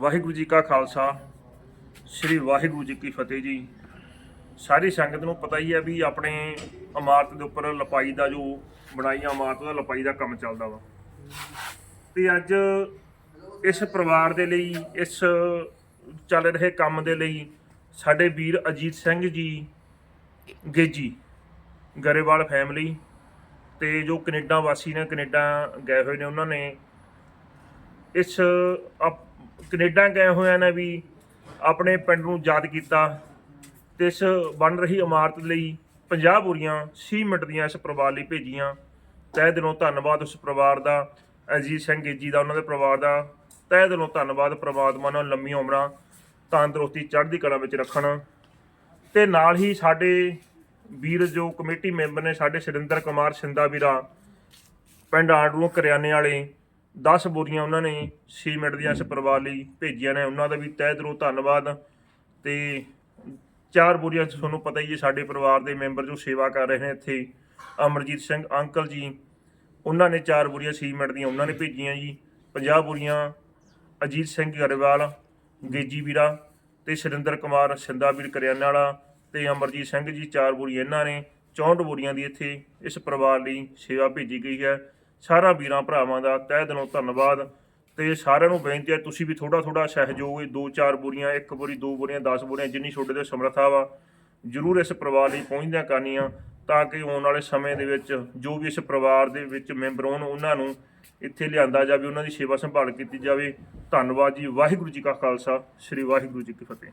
ਵਾਹਿਗੁਰੂ ਜੀ ਕਾ ਖਾਲਸਾ, ਸ੍ਰੀ ਵਾਹਿਗੁਰੂ ਜੀ ਕੀ ਫਤਿਹ ਜੀ। ਸਾਰੀ ਸੰਗਤ ਨੂੰ ਪਤਾ ਹੀ ਹੈ ਵੀ ਆਪਣੇ ਇਮਾਰਤ ਦੇ ਉੱਪਰ ਲਪਾਈ ਦਾ ਜੋ ਬਣਾਈਆਂ ਇਮਾਰਤ ਦਾ ਲਪਾਈ ਦਾ ਕੰਮ ਚੱਲਦਾ ਵਾ। ਤੇ ਅੱਜ ਇਸ ਪਰਿਵਾਰ ਦੇ ਲਈ, ਇਸ ਚੱਲ ਰਹੇ ਕੰਮ ਦੇ ਲਈ ਸਾਡੇ ਵੀਰ ਅਜੀਤ ਸਿੰਘ ਜੀ, ਗੇਜੀ, ਗਰੇਵਾਲ ਫੈਮਿਲੀ ਤੇ ਜੋ ਕੈਨੇਡਾ ਵਾਸੀ ਨੇ, ਕੈਨੇਡਾ ਗਏ ਹੋਏ ਨੇ, ਉਹਨਾਂ ਨੇ ਇਸ ਅਪ- ਕੈਨੇਡਾ ਗਏ ਹੋਇਆਂ ਨੇ ਵੀ ਆਪਣੇ ਪਿੰਡ ਨੂੰ ਯਾਦ ਕੀਤਾ ਤੇ ਇਸ ਬਣ ਰਹੀ ਇਮਾਰਤ ਲਈ 50 ਬੋਰੀਆਂ ਸੀਮਿੰਟ ਦੀਆਂ ਇਸ ਪਰਿਵਾਰ ਲਈ ਭੇਜੀਆਂ। ਤਹਿ ਦਿਲੋਂ ਧੰਨਵਾਦ ਉਸ ਪਰਿਵਾਰ ਦਾ, ਅਜੀਤ ਸਿੰਘ ਗੇਜੀ ਦਾ, ਉਹਨਾਂ ਦੇ ਪਰਿਵਾਰ ਦਾ। ਤਹਿ ਦਿਲੋਂ ਧੰਨਵਾਦ ਪ੍ਰਮਾਤਮਾ ਉਹਨਾਂ ਨੂੰ ਲੰਮੀ ਉਮਰਾਂ ਤੰਦਰੁਸਤੀ ਚੜ੍ਹਦੀ ਕਲਾ ਵਿੱਚ ਰੱਖਣ। ਤੇ ਨਾਲ ਹੀ ਸਾਡੇ ਵੀਰ ਜੋ ਕਮੇਟੀ ਮੈਂਬਰ ਨੇ ਸਾਡੇ ਸੁਰਿੰਦਰ ਕੁਮਾਰ ਸਿੰਦਾ ਵੀਰਾ, ਪਿੰਡ ਆਂਡਰੂ ਕਰਿਆਨੇ ਵਾਲੇ 10 ਬੋਰੀਆਂ ਉਹਨਾਂ ਨੇ ਸੀਮੈਂਟ ਦੀਆਂ ਇਸ ਪਰਿਵਾਰ ਲਈ ਭੇਜੀਆਂ ਨੇ। ਉਹਨਾਂ ਦਾ ਵੀ ਤਹਿ ਦਿਲੋਂ ਧੰਨਵਾਦ ਤੇ ਚਾਰ ਬੋਰੀਆਂ ਤੁਹਾਨੂੰ ਪਤਾ ਹੀ ਹੈ ਸਾਡੇ ਪਰਿਵਾਰ ਦੇ ਮੈਂਬਰ ਜੋ ਸੇਵਾ ਕਰ ਰਹੇ ਨੇ ਇੱਥੇ, ਅਮਰਜੀਤ ਸਿੰਘ, ਅੰਕਲ ਜੀ, ਉਹਨਾਂ ਨੇ ਚਾਰ ਬੋਰੀਆਂ ਸੀਮੈਂਟ ਦੀਆਂ ਉਹਨਾਂ ਨੇ ਭੇਜੀਆਂ ਜੀ। 50 ਬੋਰੀਆਂ ਅਜੀਤ ਸਿੰਘ ਗਰੇਵਾਲ, ਗੇਜੀ ਵੀਰਾ ਤੇ ਸੁਰਿੰਦਰ ਕੁਮਾਰ ਸਿੰਦਾ ਵੀਰ ਕਰਿਆਨਾ ਵਾਲਾ ਤੇ ਅਮਰਜੀਤ ਸਿੰਘ ਜੀ ਚਾਰ ਬੋਰੀਆਂ ਇਹਨਾਂ ਨੇ 64 ਬੋਰੀਆਂ ਦੀ ਇੱਥੇ ਇਸ ਪਰਿਵਾਰ ਲਈ ਸੇਵਾ ਭੇਜੀ ਗਈ ਹੈ। ਸਾਰਾ ਵੀਰਾਂ ਭਰਾਵਾਂ ਦਾ ਤਹਿ ਦਿਲੋਂ ਧੰਨਵਾਦ ਤੇ ਸਾਰਿਆਂ ਨੂੰ ਬੇਨਤੀ ਹੈ ਤੁਸੀਂ ਵੀ ਥੋੜਾ ਥੋੜਾ ਸਹਿਯੋਗ ਦੋ ਚਾਰ ਬੋਰੀਆਂ, ਇੱਕ ਬੋਰੀ, ਦੋ ਬੋਰੀਆਂ 10 ਬੋਰੀਆਂ ਜਿੰਨੀ ਛੋਟੇ ਦੇ ਸਮਰੱਥਾ ਵਾ, ਜ਼ਰੂਰ ਇਸ ਪਰਿਵਾਰ ਲਈ ਪਹੁੰਚਦਿਆਂ ਕਰਨੀਆਂ ਤਾਂ ਕਿ ਆਉਣ ਵਾਲੇ ਸਮੇਂ ਦੇ ਵਿੱਚ ਜੋ ਵੀ ਇਸ ਪਰਿਵਾਰ ਦੇ ਵਿੱਚ ਮੈਂਬਰ ਹੋਣ, ਉਹਨਾਂ ਨੂੰ ਇੱਥੇ ਲਿਆਂਦਾ ਜਾਵੇ, ਉਹਨਾਂ ਦੀ ਸੇਵਾ ਸੰਭਾਲ ਕੀਤੀ ਜਾਵੇ। ਧੰਨਵਾਦ ਜੀ, ਵਾਹਿਗੁਰੂ ਜੀ ਕਾ ਖਾਲਸਾ, ਸ੍ਰੀ ਵਾਹਿਗੁਰੂ ਜੀ ਕੀ ਫਤਿਹ।